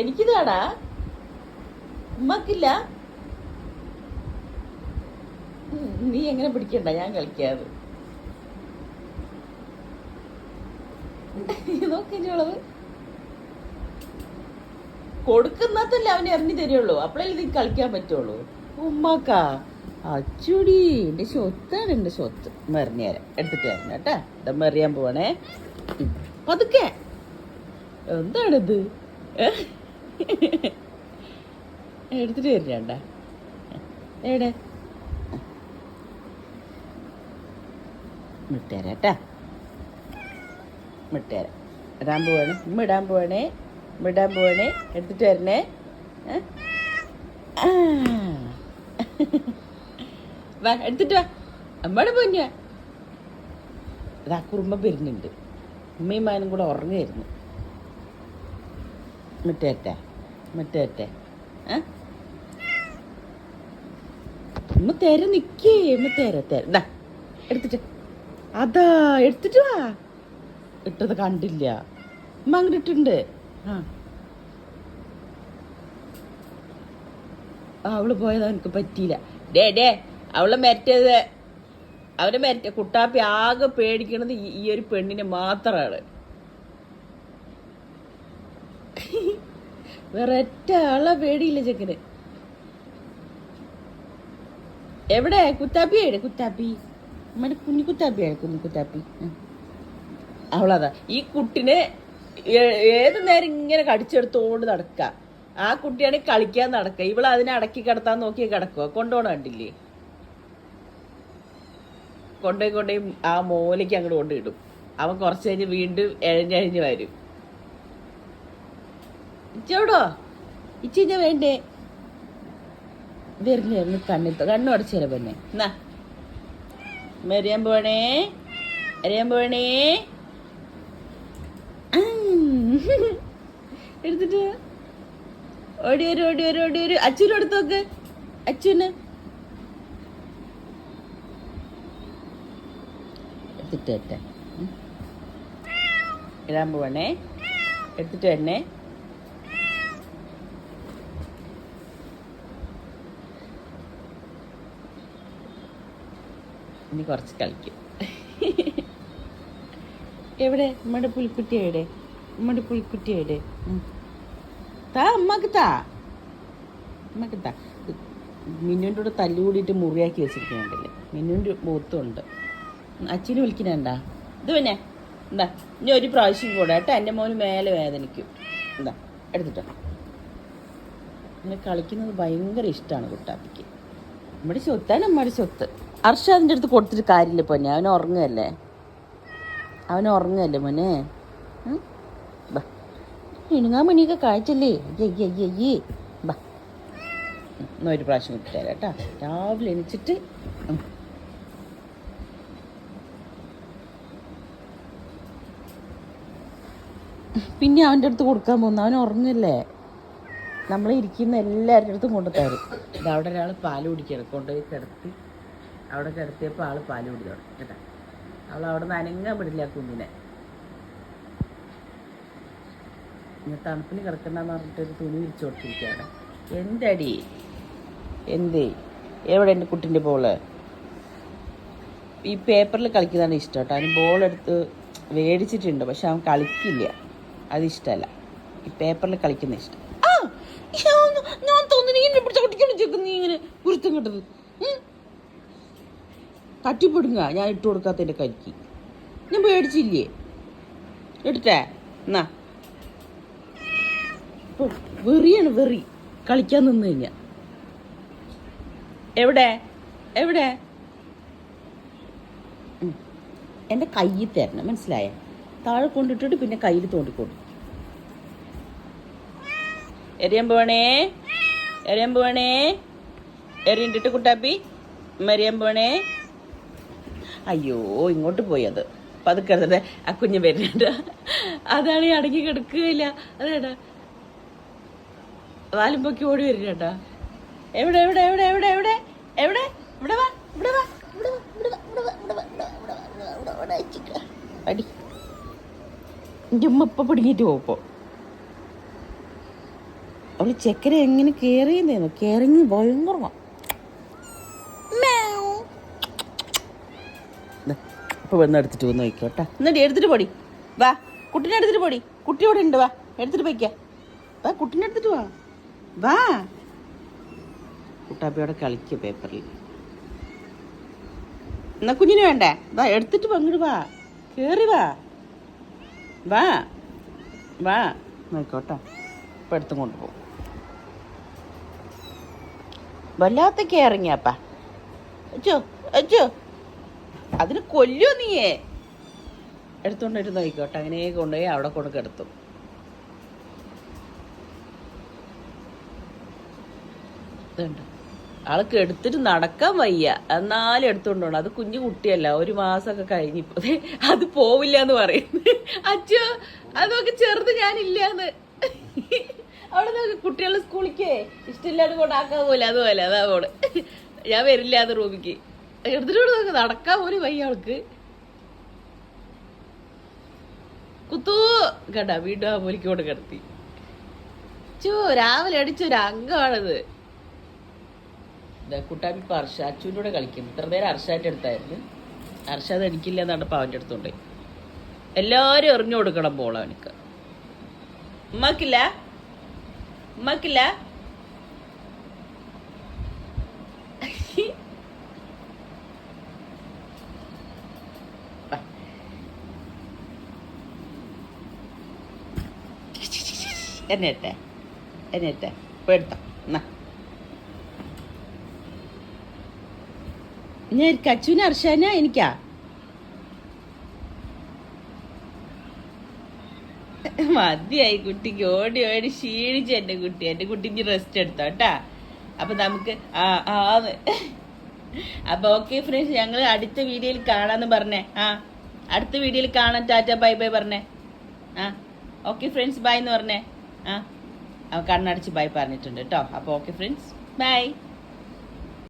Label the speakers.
Speaker 1: എനിക്കിതാടാ. ഉമ്മക്കില്ല. നീ എങ്ങനെ പിടിക്കണ്ട ഞാൻ കളിക്കാതെ നോക്കിഞ്ഞോളവ് കൊടുക്കുന്നതല്ലേ അവന് എറിഞ്ഞു തരുള്ളൂ. അപ്പോഴല്ലേ നീ കളിക്കാൻ പറ്റുള്ളൂ. ഉമ്മാക്ക. അച്ചുടി എന്റെ സ്വത്താണ് എന്റെ സ്വത്ത്. മെറിഞ്ഞു തരാം. എടുത്തിട്ട് തരണം കേട്ടാ. ഇതമ്മ എറിയാൻ പോവാണേ. പതുക്കെ. എന്താണിത്? ഏ? എടുത്തിട്ട് വരില്ല എവിടെ? മിട്ടേരാ കേട്ടാ. മിട്ടേരാ ഇടാൻ പോവാണ്. ഉമ്മ ഇടാൻ പോവാണേ. ഉമ്മ ഇടാൻ പോവാണേ. എടുത്തിട്ട് വരണേ. വാ എടുത്തിട്ട് വാ. അമ്മയുടെ പോഞ്ഞ ഇതാ കുറുമ്പ വരുന്നുണ്ട് ഉമ്മയും മാനും കൂടെ ഉറങ്ങായിരുന്നു. മിട്ടേറ്റെ ഏ? ഉമ്മ തര നിക്കേ ഉമ്മ തര തര. ദാ എടുത്തിട്ട്. അതാ എടുത്തിട്ട് വാ. ഇട്ടത് കണ്ടില്ല. ഉമ്മ അങ്ങനെ ഇട്ടുണ്ട് ആ. അവൾ പോയത് എനിക്ക് പറ്റിയില്ല. ഡേ ഡേ അവളെ മറ്റേത് അവരെ മറ്റേ കുട്ടാപ്പി ആകെ പേടിക്കണത് ഈ ഒരു പെണ്ണിനെ മാത്രമാണ് വേറെ ഒറ്റ ആളെ പേടിയില്ല ചെക്കന്. എവിടെ? കുത്താപ്പി എവിടെ കുത്താപ്പി. അമ്മയുടെ കുഞ്ഞു കുത്താപ്പിയാണ് കുഞ്ഞു കുത്താപ്പി. അവളതാ. ഈ കുട്ടിനെ ഏതു നേരം ഇങ്ങനെ കടിച്ചെടുത്തോണ്ട് നടക്ക? ആ കുട്ടിയാണ് കളിക്കാൻ നടക്ക. ഇവൾ അതിനെ അടക്കി കിടത്താൻ നോക്കി കിടക്കുക കൊണ്ടുപോണ കണ്ടില്ലേ? കൊണ്ടുപോയി കൊണ്ടുപോയി ആ മൂലയ്ക്ക് അങ്ങോട്ട് കൊണ്ടിടും അവൻ കുറച്ച് കഴിഞ്ഞ് വീണ്ടും എഴഞ്ഞഴിഞ്ഞ് വരും. ഇച്ചോടോ ഇച്ചിഞ്ഞ വേണ്ടേ? വരുന്നായിരുന്നു വരുന്നു കണ്ണിത്ത കണ്ണു അടച്ചേരാ പെണ്ണെ എന്നാ? മരിയാൻ പോണേ. അറിയാൻ പോണേ. എടുത്തിട്ട് ഓടി വരും ഓടി വരും ഓടി വരും. അച്ഛനും എടുത്തു നോക്ക്. അച്ഛന് എടുത്തിട്ട് വരട്ടെ. ഇടാൻ പോവണേ എടുത്തിട്ട് വരണേ. ഇനി കുറച്ച് കളിക്കും. എവിടെ? നമ്മുടെ പുലിക്കുട്ടി എവിടെ? നമ്മുടെ പുലിക്കുട്ടി എവിടെ? താ അമ്മയ്ക്ക് താ. അമ്മയ്ക്ക് താ. മിന്നുവിന്റെ കൂടെ തല്ലുകൂടിയിട്ട് മുറിയാക്കി വെച്ചിരിക്കുന്നുണ്ടല്ലേ? മിന്നുവിന്റെ മുഖത്തുണ്ട്. അച്ഛനെ വിളിക്കുന്നുണ്ടാ? ഇത് പിന്നെ എന്താ? ഇനി ഒരു പ്രാവശ്യം കൂടെ കേട്ടോ. എന്റെ മോന് മേലെ വേദനിക്കും. എന്താ? എടുത്തിട്ടോ. ഇങ്ങനെ കളിക്കുന്നത് ഭയങ്കര ഇഷ്ടമാണ് കുട്ടാപ്പിക്ക്. നമ്മുടെ സ്വത്താണ് നമ്മുടെ സ്വത്ത്. അർഷാദിന്റെ അടുത്ത് കൊടുത്തിട്ട് കാര്യമില്ല പൊന്നെ. അവൻ ഉറങ്ങുകയല്ലേ? അവൻ ഉറങ്ങുകയല്ലേ മോനെ? ഇണുങ്ങാ മണിയൊക്കെ കാഴ്ചല്ലേ അയ്യേ അയ്യേ ബാ. ഒരു പ്രാവശ്യം വിട്ടുതരാം കേട്ടോ. രാവിലെ എണിച്ചിട്ട് പിന്നെ അവന്റെ അടുത്ത് കൊടുക്കാൻ പോകുന്നു. അവൻ ഉറങ്ങല്ലേ നമ്മൾ ഇരിക്കുന്ന എല്ലാവരുടെ അടുത്തും കൊണ്ടു തരും. ഇത് അവിടെ ഒരാൾ പാൽ കുടിക്കണം. കൊണ്ടുപോയി കിടത്തി. അവിടെ കിടത്തിയപ്പോൾ ആൾ പാൽ കുടിക്കണം കേട്ടോ? അവൾ അവിടെ നിന്ന് അനങ്ങാൻ വിടില്ല കുഞ്ഞിനെ. ഇന്ന് തണുപ്പിൽ കിടക്കണ്ടെന്ന് പറഞ്ഞിട്ട് ഒരു തുണി വിരിച്ചു കൊടുത്തിരിക്കുകയാണ്. എന്തടി? എന്തേ? എവിടെ എന്റെ കുട്ടിന്റെ ബോൾ? ഈ പേപ്പറിൽ കളിക്കുന്നതാണ് ഇഷ്ടം കേട്ടോ. അതിന് ബോളെടുത്ത് മേടിച്ചിട്ടുണ്ട് പക്ഷെ അവൻ കളിക്കില്ല. അതിഷ്ടമല്ല ഈ പേപ്പറിൽ കളിക്കുന്ന ഇഷ്ടം. ഞാൻ- തോന്നുന്നു ഇങ്ങനെ പിടിച്ച കുട്ടിക്കണം ചെക്ക് നീ ഇങ്ങനെ ഗുരുത്തം കിട്ടത് തട്ടിപ്പിടുങ്ങ ഞാൻ ഇട്ട് കൊടുക്കാത്തതിന്റെ കരിക്ക്. ഞാൻ പേടിച്ചില്ലേ? എടുത്തേ. എന്നാ. വെറിയാണ് വെറി. കളിക്കാൻ നിന്ന് കഴിഞ്ഞാ. എവിടെ? എവിടെ? എന്റെ കയ്യിൽ തരണം. മനസ്സിലായ? താഴെ കൊണ്ടിട്ടിട്ട് പിന്നെ കയ്യിൽ തോണ്ടിക്കൊണ്ടു എറിയാൻ പോണേ എറിയിട്ടിട്ട് കുട്ടാപ്പി മെറിയാൻ പോണേ അയ്യോ ഇങ്ങോട്ട് പോയി അത് പതുക്കെ എടുത്തിട്ട് ആ കുഞ്ഞ് വരുന്നുണ്ട് അതാണ് ഈ അടങ്ങി കിടക്കുകയില്ല അതേടാ വാലും പൊക്കി ഓടി വരുന്നുണ്ടാ എവിടെ എവിടെ എവിടെ എവിടെ എവിടെ എവിടെ ഇവിടെ വാ ഇവിടെ വാ ഇവിടെ വാ ഇവിടെ വാ ഇവിടെ വാ ഇവിടെ വാ ഇവിടെ വാ ഇവിടെ വാ ഇവിടെ വാ ഇവിടെ വാ ഇവിടെ വാ ഇവിടെ അടി ഇവിടെ വാ അവൾ ചെക്കര എങ്ങനെ കയറിയെന്നേന്നു കയറിങ്ങി ഭയങ്കര ഇപ്പൊ വന്ന് എടുത്തിട്ട് വന്ന് വയ്ക്കോട്ടെ എന്നിട്ട് എടുത്തിട്ട് പോടി. വാ കുട്ടീനെ എടുത്തിട്ട് പൊടി. കുട്ടിയോടെ ഉണ്ട് വാ. എടുത്തിട്ട് പോയിക്ക. വാ കുട്ടീനെ എടുത്തിട്ട് വാ. വാ. കുട്ടാപ്പിയോടെ കളിക്കുക പേപ്പറിൽ. എന്നാ കുഞ്ഞിനെ വേണ്ടേ? വാ എടുത്തിട്ട് പങ്കിട് വാ. കേറി വാ. വാ. വാ. നോക്കോട്ടെ ഇപ്പം എടുത്തും കൊണ്ടുപോകും വല്ലാത്ത കയറിങ്ങിയപ്പ അച്ചോ അച്ചോ. അതിന് കൊല്ലോ നീയേ? എടുത്തോണ്ടിട്ട് നോക്കിക്കോട്ടെ അങ്ങനെ കൊണ്ടുപോയി അവിടെ കൊണ്ട് കിടത്തും. ഇതുണ്ട്. ആൾക്ക് എടുത്തിട്ട് നടക്കാൻ വയ്യ. എന്നാലും എടുത്തോണ്ട് പോണം. അത് കുഞ്ഞു കുട്ടിയല്ല ഒരു മാസമൊക്കെ കഴിഞ്ഞിപ്പോ അത് പോവില്ല എന്ന് പറയുന്നു അച്ഛോ അതൊക്കെ ചെറുത് ഞാനില്ലാന്ന്. അവിടെ കുട്ടികളെ സ്കൂളിക്ക് ഇഷ്ടമില്ലാണ്ട് കൊണ്ടാക്കാൻ പോലെ അതുപോലെ അതാ പോണ് ഞാൻ വരില്ല അത് റൂമിക്ക്. എടുത്തിട്ട് നോക്ക് നടക്കാൻ പോലും വയ്യ അവൾക്ക്. കുത്തൂ കേട്ടാ വീണ്ടും ആ പോലിക്ക് കൊണ്ട് കിടത്തി. ചോ രാവിലെ അടിച്ചൊരു അംഗമാണത്. കുട്ടാപ്പി ഇപ്പൊ അർഷ അച്ചുവിന്റെ കൂടെ കളിക്കും ഇത്ര നേരം അർഷാന്റെ അടുത്തായിരുന്നു. അർഷാദ് എനിക്കില്ല എന്നാണ് പാവന്റെ അവന്റെ അടുത്തുണ്ട്. എല്ലാരും എറിഞ്ഞു കൊടുക്കണം ബോൾ അവനക്ക്. ഉമ്മാക്കില്ല ഉമ്മാക്കില്ല എന്നെ ഇട്ടെ എന്നെ ഇട്ടെ എന്നാ ഞാൻ കച്ചുവിന് അർഷാന എനിക്കാ. മതിയായി കുട്ടിക്ക്. ഓടി ഓടി ക്ഷീണിച്ച് എന്റെ കുട്ടി. എന്റെ കുട്ടിക്ക് റെസ്റ്റ് എടുത്തോ കേട്ടാ അപ്പൊ നമുക്ക് ആ ആ അപ്പൊ ഓക്കെ ഫ്രണ്ട്സ് ഞങ്ങൾ അടുത്ത വീഡിയോയിൽ കാണാന്ന് പറഞ്ഞേ. ആ അടുത്ത വീഡിയോയിൽ കാണാൻ ടാറ്റ ബൈ ബൈ പറഞ്ഞേ. ആ ഓക്കെ ഫ്രണ്ട്സ് ബൈ എന്ന് പറഞ്ഞേ. ആ കണ്ണടച്ച് ബൈ പറഞ്ഞിട്ടുണ്ട് കേട്ടോ അപ്പോൾ ഓക്കെ ഫ്രണ്ട്സ് ബൈ